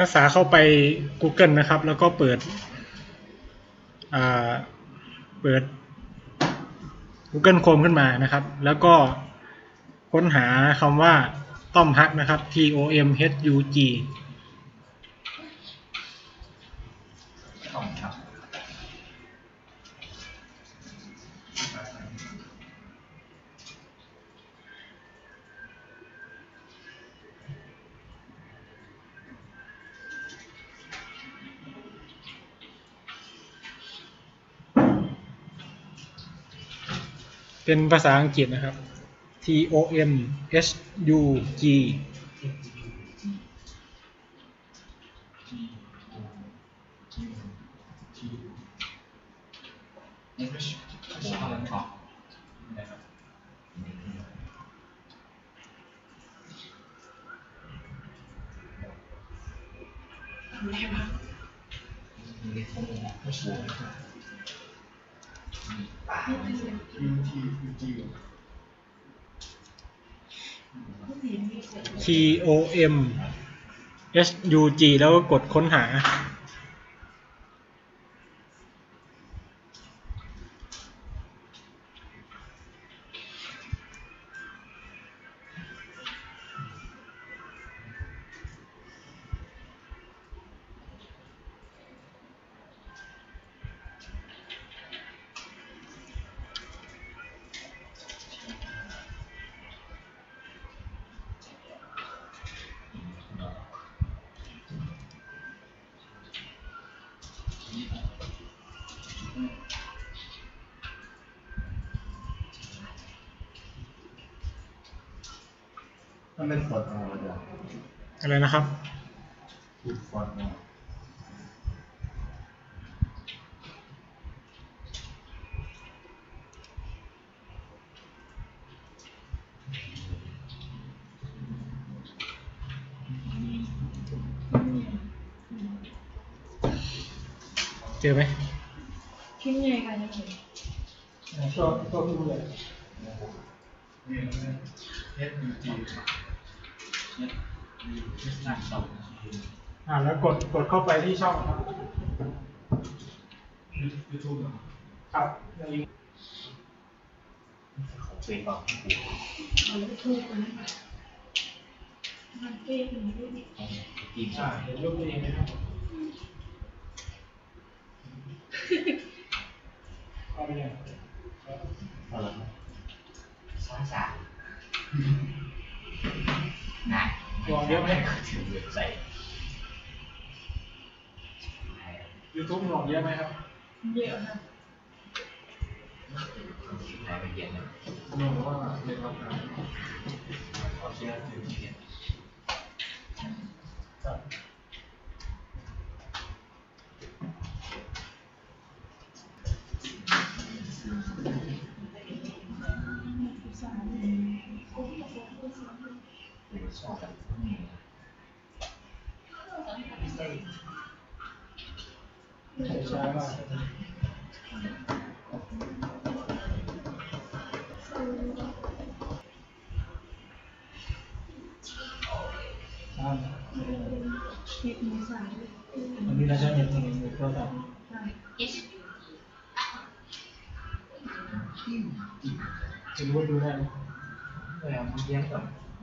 นักศึกษาเข้าไป Google นะครับ แล้วก็เปิดเปิด Google Chrome ขึ้นมานะครับ แล้วก็ค้นหาคำว่าต้อมฮักนะครับ T O M H U G เป็นภาษาอังกฤษนะครับ T O M H U G นี่ไม่ใช่ T O M S U G แล้วก็กดค้นหา มันเป็นฟอนต์เอาเดี๋ยวอะไรนะครับพูดฟอนต์เอาเจอไหมคิดยังไงกันนะคุณก็ก็พูดเลยเอสยูจีเนี่ยมีเอ่าแล้วกดกดเข้าไปที่ช่องครับยูทูบเหรอครับในเป็นต่อเอาลูทูบนะมันเก้งอย่างนี้ทีมอ่าชาติเห็นรูปตัวเองไหมครับเข้าไปยังอะไรสองสาม นะลองเยอะไหมถึงเว็บไซต์ยูทูบหลอกเยอะไหมครับ เยอะนะรายละเอียดเลยหนูว่าเป็นรับการขอเชื่อถือเขียนครับเป็นชอบแบบนี้ช้ามากอ่าเห็ดหมูสันอันนี้เราใช้เน็ ตในโทรศัพท์จะรู้ว่าดูได้ไห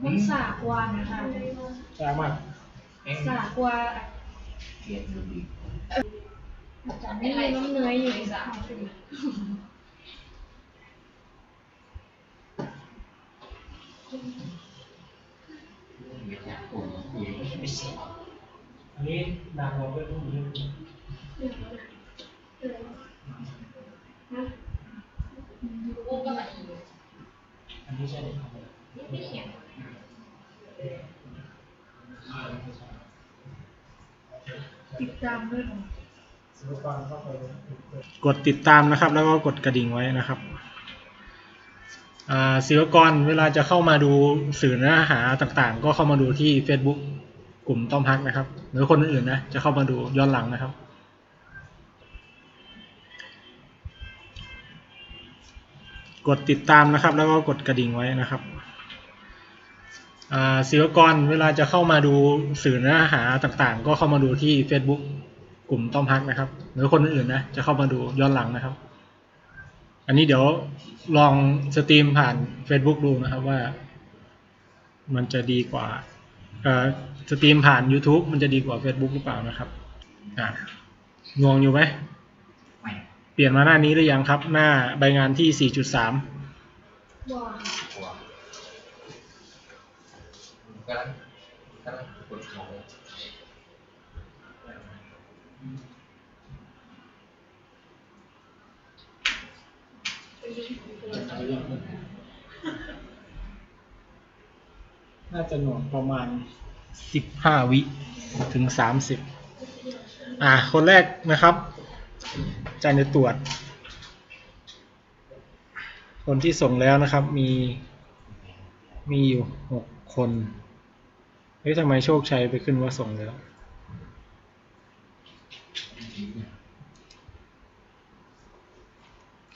มเออมันเลี้ยงแบบมันสากวานะคะช้ามากเอ็งสากวาเขียนดูดีอาจารย์ไม่มีน้ำเนยอยู่ในสากเรียนจากปุ่มคุยไม่เสียอันนี้นางเราเป็นผู้หญิงโอ้ก็แบบอันนี้ใช่เด็กครับไม่เขียน ติดตามด้วยเหรอกดติดตามนะครับ แล้วก็กดกระดิ่งไว้นะครับอ่าศิลปกรเวลาจะเข้ามาดูสื่อเนื้อหาต่างๆ ก็เข้ามาดูที่ Facebook กลุ่มต้อมฮักนะครับ หรือคนอื่นๆนะจะเข้ามาดูย้อนหลังนะครับกดติดตามนะครับ แล้วก็กดกระดิ่งไว้นะครับ ศิลปกรเวลาจะเข้ามาดูสื่อเนื้อหาต่างๆ ก็เข้ามาดูที่ Facebook กลุ่มต้อมฮักนะครับ หรือคนอื่นๆนะจะเข้ามาดูย้อนหลังนะครับ อันนี้เดี๋ยวลองสตรีมผ่าน Facebook ดูนะครับว่า มันจะดีกว่าสตรีมผ่าน YouTube มันจะดีกว่า Facebook หรือเปล่านะครับงวงอยู่ไหมเปลี่ยนมาหน้านี้หรือยังครับ หน้าใบงานที่ 4.3 กลัวกำลังกำลังกดเขาน่าจะหน่วงประมาณสิบห้าวิถึงสามสิบอ่า คนแรกนะครับอาจารย์จะตรวจ คนที่ส่งแล้วนะครับ มี มีอยู่หกคนเฮ้ยทำไมโชคชัยไปขึ้นว่าส่งแล้ว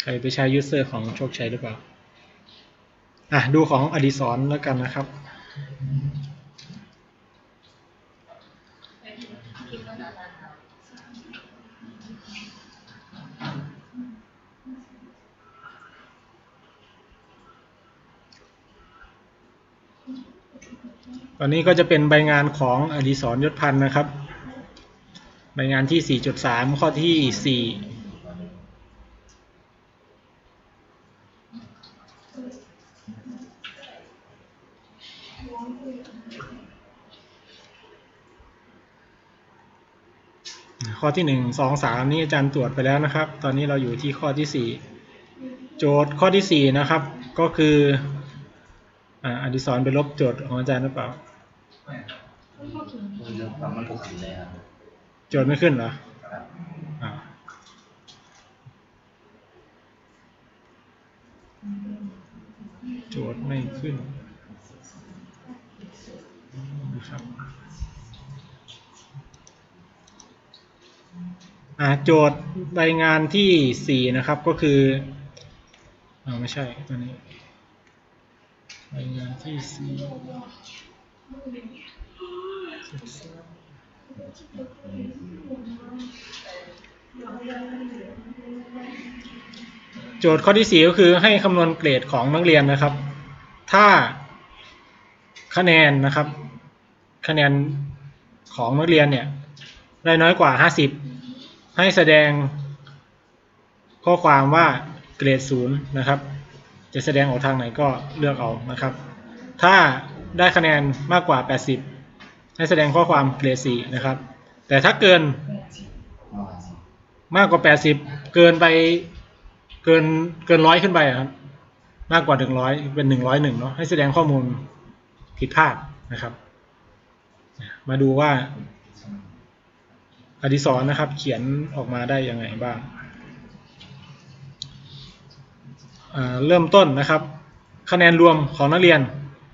ใครไปใช้ยูเซอร์ของโชคชัยหรือเปล่า อะ ดูของอดิศรแล้วกันนะครับ ตอนนี้ก็จะเป็นใบงานของอดิศรยศพันธ์นะครับ ใบงานที่ 4.3 ข้อที่ 4ข้อที่ 1 2 3 นี่อาจารย์ตรวจไปแล้วนะครับ ตอนนี้เราอยู่ที่ข้อที่ 4 โจทย์ข้อที่ 4 นะครับ ก็คือ อ่าอดิศรไปลบโจทย์ของอาจารย์หรือเปล่า ไม่ไม่เข้าถึงมันจะความมันปกติเลยครับโจทย์ไม่ขึ้นเหรอครับอ่าโจทย์ไม่ขึ้นนะครับอ่าโจทย์ใบงานที่สี่นะครับก็คืออ่าไม่ใช่ตัวนี้ ใบงานที่สี่โจทย์ข้อที่สี่ก็คือให้คำนวณเกรดของนักเรียนนะครับ ถ้าคะแนนนะครับ คะแนนของนักเรียนเนี่ยได้น้อยกว่า 50 ให้แสดงข้อความว่าเกรดศูนย์นะครับ จะแสดงออกทางไหนก็เลือกเอานะครับ ถ้าได้คะแนนมากกว่า 80 ให้แสดงข้อความเกรด4นะครับ แต่ถ้าเกินมากกว่า 80 เกินไปเกินเกินร้อยขึ้นไปครับ มากกว่า 100 เป็น 101เนาะให้แสดงข้อมูลผิดพลาดนะครับ มาดูว่าอดิศรนะครับ เขียนออกมาได้ยังไงบ้างอ่า เริ่มต้นนะครับ คะแนนรวมของนักเรียน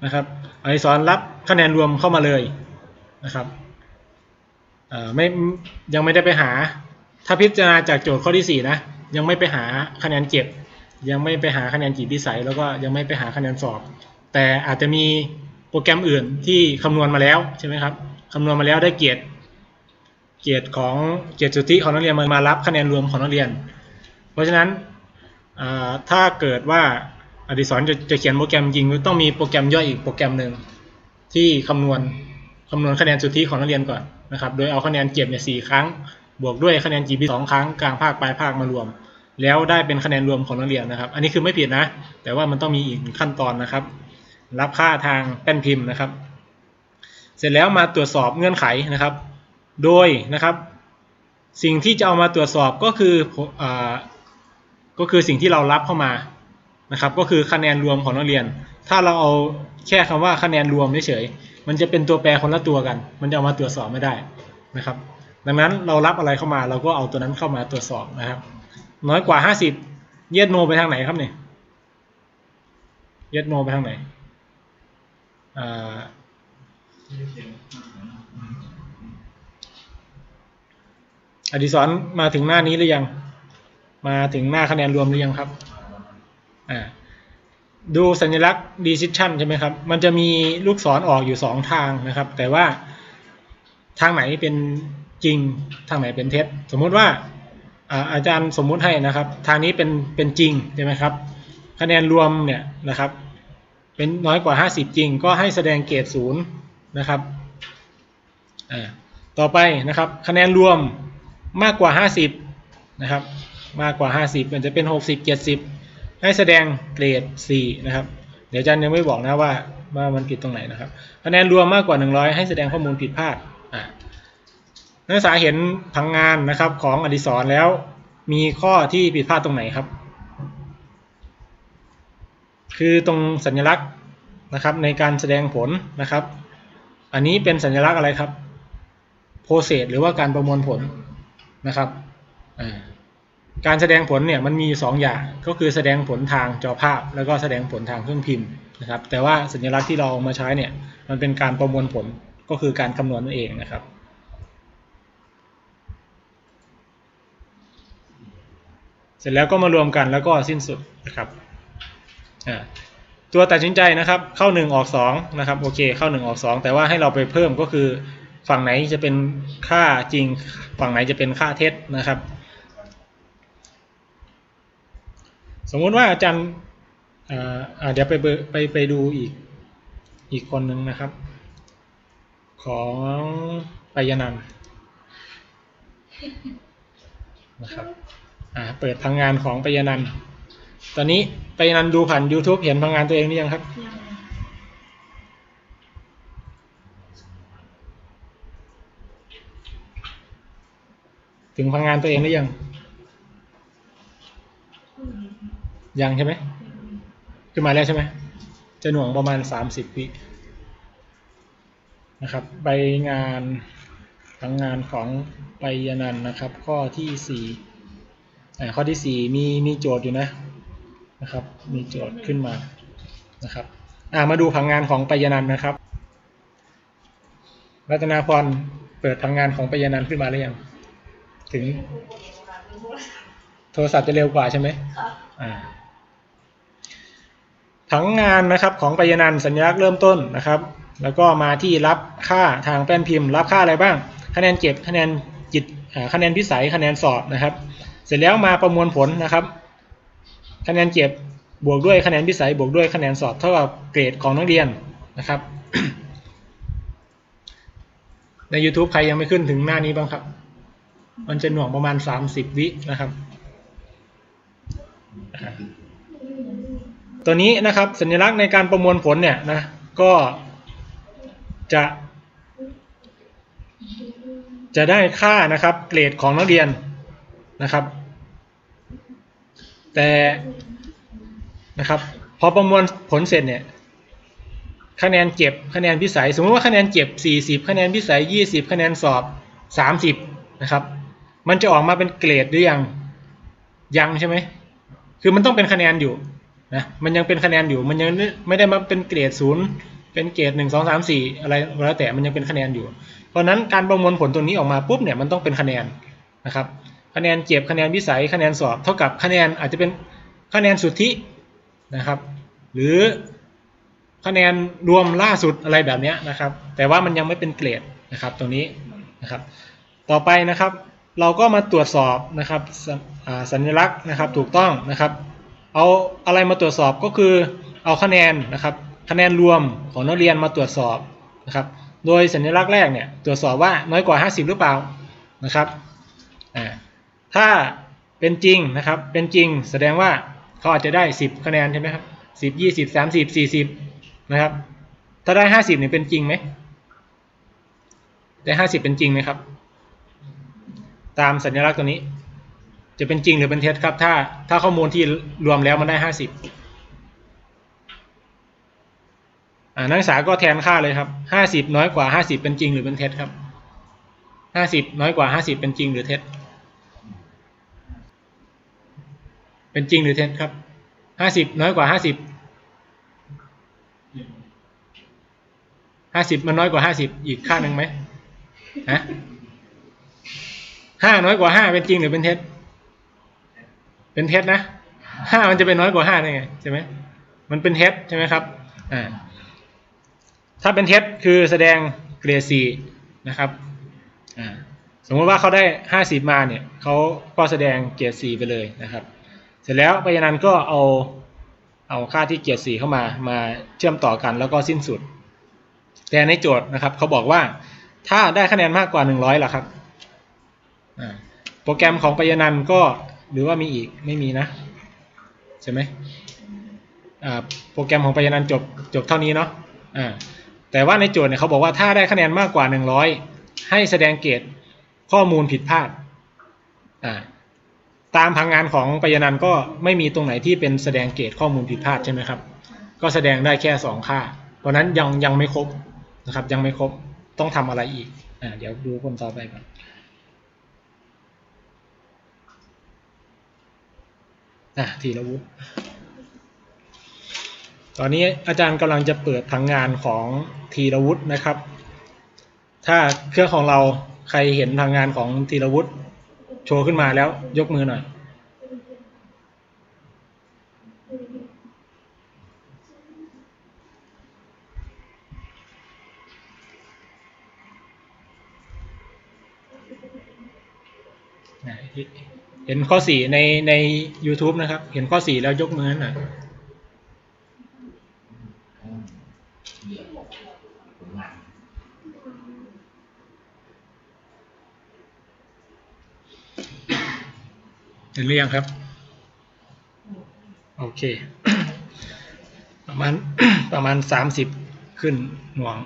นะครับอดิศรรับคะแนนรวมเข้ามาเลยนะครับไม่ยังไม่ได้ไปหา ถ้าพิจารณาจากโจทย์ข้อที่สี่นะ ยังไม่ไปหาคะแนนเก็บ ยังไม่ไปหาคะแนนจิตพิสัย แล้วก็ยังไม่ไปหาคะแนนสอบ แต่อาจจะมีโปรแกรมอื่นที่คำนวณมาแล้วใช่ไหมครับคำนวณมาแล้วได้เกียรติเกียรติของเกียรติสุทธิของนักเรียนมารับคะแนนรวมของนักเรียน เพราะฉะนั้น ถ้าเกิดว่าอดิศรจะจะเขียนโปรแกรมจริงต้องมีโปรแกรมย่อยอีกโปรแกรมหนึ่งที่คำนวณคำนวณคะแนนสุทธิของนักเรียนก่อนนะครับ โดยเอาคะแนนเก็บเนี่ยสี่ครั้ง บวกด้วยคะแนน GP สองครั้งกลางภาคปลายภาคมารวม แล้วได้เป็นคะแนนรวมของนักเรียนนะครับ อันนี้คือไม่ผิดนะ แต่ว่ามันต้องมีอีกขั้นตอนนะครับ รับค่าทางแป้นพิมพ์นะครับ เสร็จแล้วมาตรวจสอบเงื่อนไขนะครับ โดยนะครับ สิ่งที่จะเอามาตรวจสอบก็คืออ ก็คือสิ่งที่เรารับเข้ามานะครับ ก็คือคะแนนรวมของนักเรียน ถ้าเราเอาแค่คำว่าคะแนนรวมเฉยๆมันจะเป็นตัวแปรคนละตัวกัน มันจะเอามาตรวจสอบไม่ได้นะครับ ดังนั้นเรารับอะไรเข้ามาเราก็เอาตัวนั้นเข้ามาตรวจสอบนะครับ น้อยกว่าห้าสิบเยดโนไปทางไหนครับเนี่ยเยดโนไปทางไหนอ่าอดิศรมาถึงหน้านี้หรือยัง มาถึงหน้าคะแนนรวมหรือยังครับอ่าดูสัญลักษณ์ decision ใช่ไหมครับ มันจะมีลูกศรออกอยู่สองทางนะครับ แต่ว่าทางไหนเป็นจริง ทางไหนเป็นเท็จ สมมุติว่าอ่าอาจารย์สมมุติให้นะครับ ทางนี้เป็นเป็นจริงใช่ไหมครับ คะแนนรวมเนี่ยนะครับ เป็นน้อยกว่า 50 จริง ก็ให้แสดงเกรดศูนย์นะครับอ่าต่อไปนะครับ คะแนนรวมมากกว่า 50 นะครับ มากกว่า 50มันจะเป็น 60 70 ให้แสดงเกรด 4 นะครับ เดี๋ยวอาจารย์ยังไม่บอกนะว่าว่ามันผิดตรงไหนนะครับคะแนนรวมมากกว่า 100 ให้แสดงข้อมูลผิดพลาดอ่านักศึกษาเห็นผังงานนะครับของอดิศรแล้วมีข้อที่ผิดพลาดตรงไหนครับ คือตรงสัญลักษณ์นะครับในการแสดงผลนะครับ อันนี้เป็นสัญลักษณ์อะไรครับ process หรือว่าการประมวลผลนะครับอ่า การแสดงผลเนี่ยมันมีอยู่สองอย่างก็คือแสดงผลทางจอภาพ แล้วก็แสดงผลทางเครื่องพิมพ์นะครับ แต่ว่าสัญลักษณ์ที่เราเอามาใช้เนี่ยมันเป็นการประมวลผลก็คือการคำนวณนั่นเองนะครับ เสร็จแล้วก็มารวมกันแล้วก็สิ้นสุดนะครับตัวตัดสินใจนะครับเข้า 1 ออก2นะครับโอเคเข้า 1 ออก 2 แต่ว่าให้เราไปเพิ่มก็คือ ฝั่งไหนจะเป็นค่าจริง ฝั่งไหนจะเป็นค่าเท็จนะครับ สมมุติว่าอาจารย์เดี๋ยวไปไปไปดูอีกอีกคนหนึ่งนะครับ ของปยนันนะครับเปิดพังงานของปยนันตอนนี้ปยนันดูผ่าน YouTube เห็นพังงานตัวเองหรือยังครับยังถึงพังงานตัวเองหรือยัง ยังใช่ไหมขึ้นมาแล้วใช่ไหมจะหน่วงประมาณ 30วินะครับใบงานทั้งงานของไปยนันท์นะครับ ข้อที่สี่อ่าข้อที่สี่มีมีโจทย์อยู่นะนะครับ มีโจทย์ขึ้นมานะครับอ่ามาดูผังงานของไปยนันท์นะครับ รัตนาพรเปิดผังงานของไปยนันท์ขึ้นมาหรือยังถึง โทรศัพท์จะเร็วกว่าใช่ไหมครับอ่า ผังงานนะครับของปยนันสัญลักษณ์เริ่มต้นนะครับ แล้วก็มาที่รับค่าทางแป้นพิมพ์ รับค่าอะไรบ้าง คะแนนเก็บคะแนนจิตคะแนนพิสัยคะแนนสอบนะครับ เสร็จแล้วมาประมวลผลนะครับ คะแนนเก็บบวกด้วยคะแนนพิสัยบวกด้วยคะแนนสอบเท่ากับเกรดของนักเรียนนะครับใน YouTube ใครยังไม่ขึ้นถึงหน้านี้บ้างครับ มันจะหน่วงประมาณ 30 วินะครับ ตัวนี้นะครับสัญลักษณ์ในการประมวลผลเนี่ยนะก็จะจะได้ค่านะครับเกรดของนักเรียนนะครับ แต่นะครับพอประมวลผลเสร็จเนี่ยคะแนนเก็บคะแนนพิสัย สมมติว่าคะแนนเก็บ 40 คะแนนพิสัย 20 คะแนนสอบ 30 นะครับ มันจะออกมาเป็นเกรดหรือยังยังใช่ไหมคือมันต้องเป็นคะแนนอยู่ นะมันยังเป็นคะแนนอยู่มันยังไม่ได้มาเป็นเกรดศูนย์เป็นเกรดหนึ่งสองสามสี่อะไรแล้วแต่มันยังเป็นคะแนนอยู่ เพราะนั้นการประมวลผลตัวนี้ออกมาปุ๊บเนี่ยมันต้องเป็นคะแนนนะครับคะแนนเก็บคะแนนวิสัยคะแนนสอบ เท่ากับคะแนนอาจจะเป็นคะแนนสุทธินะครับ หรือคะแนนรวมล่าสุดอะไรแบบนี้นะครับ แต่ว่ามันยังไม่เป็นเกรดนะครับตรงนี้นะครับ ต่อไปนะครับ เราก็มาตรวจสอบนะครับสัญลักษณ์นะครับถูกต้องนะครับ เอาอะไรมาตรวจสอบก็คือเอาคะแนนนะครับ คะแนนรวมของนักเรียนมาตรวจสอบนะครับ โดยสัญลักษณ์แรกเนี่ยตรวจสอบว่าน้อยกว่า 50 หรือเปล่านะครับถ้าเป็นจริงนะครับ เป็นจริงแสดงว่าเขาอาจจะได้ 10 คะแนนใช่ไหมครับ10 20 30 40นะครับ ถ้าได้50เนี่ยเป็นจริงไหมได้50เป็นจริงไหมครับ ตามสัญลักษณ์ตัวนี้ จะเป็นจริงหรือเป็นเท็จครับ ถ้าถ้าข้อมูลที่รวมแล้วมันได้ห้าสิบนักศึกษาก็แทนค่าเลยครับห้าสิบน้อยกว่าห้าสิบเป็นจริงหรือเป็นเท็จครับห้าสิบน้อยกว่าห้าสิบเป็นจริงหรือเท็จ เป็นจริงหรือเท็จครับห้าสิบน้อยกว่าห้าสิบห้าสิบมันน้อยกว่าห้าสิบอีกค่าหนึ่งไหมฮะห้าน้อยกว่าห้าเป็นจริงหรือเป็นเท็จ เป็นเท็จนะห้ามันจะเป็นน้อยกว่าห้าได้ไงใช่ไหมมันเป็นเท็จใช่ไหมครับอ่าถ้าเป็นเท็จคือแสดงเกรดสี่นะครับอ่าสมมติว่าเขาได้ห้าสิบมาเนี่ยเขาก็แสดงเกรดสี่ไปเลยนะครับ เสร็จแล้วพยานันก็เอาเอาค่าที่เกรดสี่เข้ามามาเชื่อมต่อกันแล้วก็สิ้นสุด แต่ในโจทย์นะครับเขาบอกว่าถ้าได้คะแนนมากกว่า100ล่ะครับอ่าโปรแกรมของปยานันก็ หรือว่ามีอีกไม่มีนะ ใช่ไหมโปรแกรมของปยานันจบจบเท่านี้เนาะแต่ว่าในโจทย์เนี่ยเขาบอกว่าถ้าได้คะแนนมากกว่า 100 ให้แสดงเกรดข้อมูลผิดพลาดตามพังงานของปยานันก็ไม่มีตรงไหนที่เป็นแสดงเกรดข้อมูลผิดพลาดใช่ไหมครับ ก็แสดงได้แค่สองค่า เพราะนั้นยังยังไม่ครบนะครับยังไม่ครบต้องทำอะไรอีกอเดี๋ยวดูคนต่อไปก่อน อะธีรวุฒิตอนนี้อาจารย์กำลังจะเปิดทางงานของธีรวุฒินะครับ ถ้าเครื่องของเราใครเห็นทางงานของธีรวุฒิโชว์ขึ้นมาแล้วยกมือหน่อย เห็นข้อสี่ในใน YouTube นะครับ เห็นข้อสี่แล้วยกมือหน่อยเดี๋ยวผลงานเห็นหรือยังครับ โอเค ประมาณประมาณสามสิบขึ้นหน่วง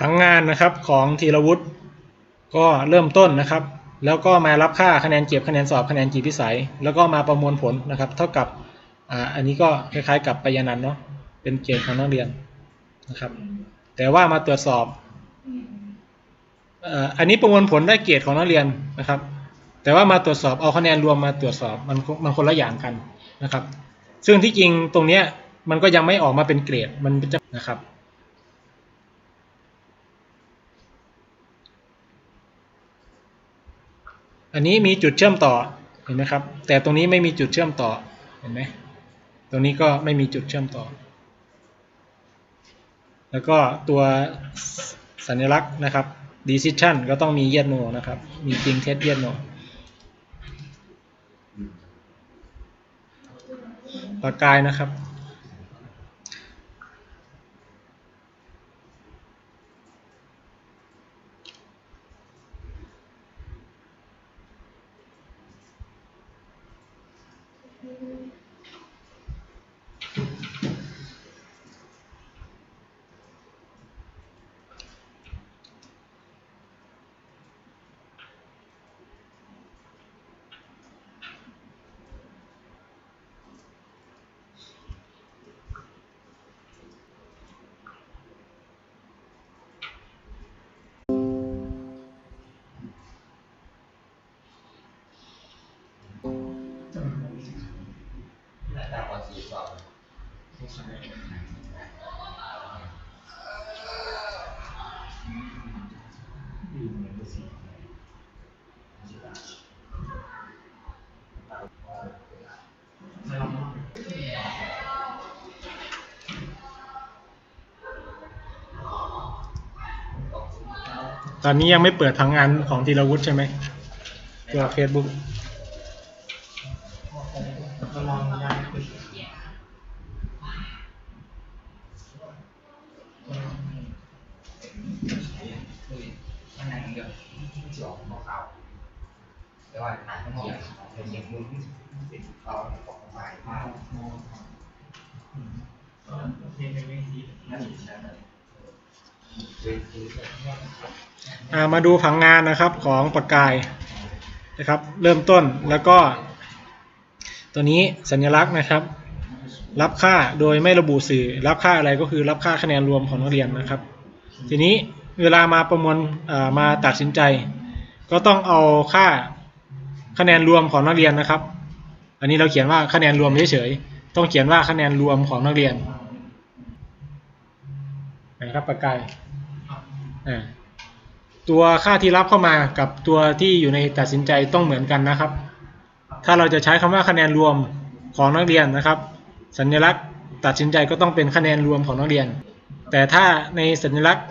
ทั้งงานนะครับของธีรวุฒิก็เริ่มต้นนะครับ แล้วก็มารับค่าคะแนนเก็บคะแนนสอบคะแนนจีพิสัย แล้วก็มาประมวลผลนะครับ เท่ากับอ่าอันนี้ก็คล้ายๆ กับปยานันเนาะเป็นเกรดของนักเรียนนะครับ แต่ว่ามาตรวจสอบอันนี้ประมวลผลได้เกรดของนักเรียนนะครับ แต่ว่ามาตรวจสอบเอาคะแนนรวมมาตรวจสอบมันมันคนละอย่างกันนะครับ ซึ่งที่จริงตรงเนี้ยมันก็ยังไม่ออกมาเป็นเกรดมันจะนะครับ อันนี้มีจุดเชื่อมต่อเห็นไหมครับ แต่ตรงนี้ไม่มีจุดเชื่อมต่อเห็นไหมตรงนี้ก็ไม่มีจุดเชื่อมต่อ แล้วก็ตัวสัญลักษณ์นะครับ decision ก็ต้องมี yes no นะครับ มีจริงเท็จ yes no ปากกายนะครับ ตอนนี้ยังไม่เปิดทั้งงานของธีรวุฒิใช่ไหมตัว Facebook ข้างในเดียวสองมอขาว แต่ว่าหนังมันเขียวเป็นอย่างมือเป็นเขาของสายมากไมเป็นคืออ่ามาดูผังงานนะครับของปากกายนะครับ เริ่มต้นแล้วก็ ตัวนี้สัญลักษณ์นะครับ รับค่าโดยไม่ระบุสื่อ รับค่าอะไรก็คือรับค่าคะแนนรวมของนักเรียนนะครับ ทีนี้เวลามาประมวลมาตัดสินใจ ก็ต้องเอาค่า คะแนนรวมของนักเรียนนะครับ อันนี้เราเขียนว่าคะแนนรวมเฉยๆต้องเขียนว่าคะแนนรวมของนักเรียนนะครับปากกายตัวค่าที่รับเข้ามากับตัวที่อยู่ในตัดสินใจต้องเหมือนกันนะครับ ถ้าเราจะใช้คำว่าคะแนนรวมของนักเรียนนะครับ สัญลักษณ์ตัดสินใจก็ต้องเป็นคะแนนรวมของนักเรียน แต่ถ้าในสัญลักษณ์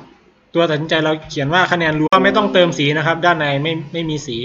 ตัวตัดสินใจเราเขียนว่าคะแนนรวมไม่ต้องเติมสีนะครับ ด้านในไม่ไม่มีสี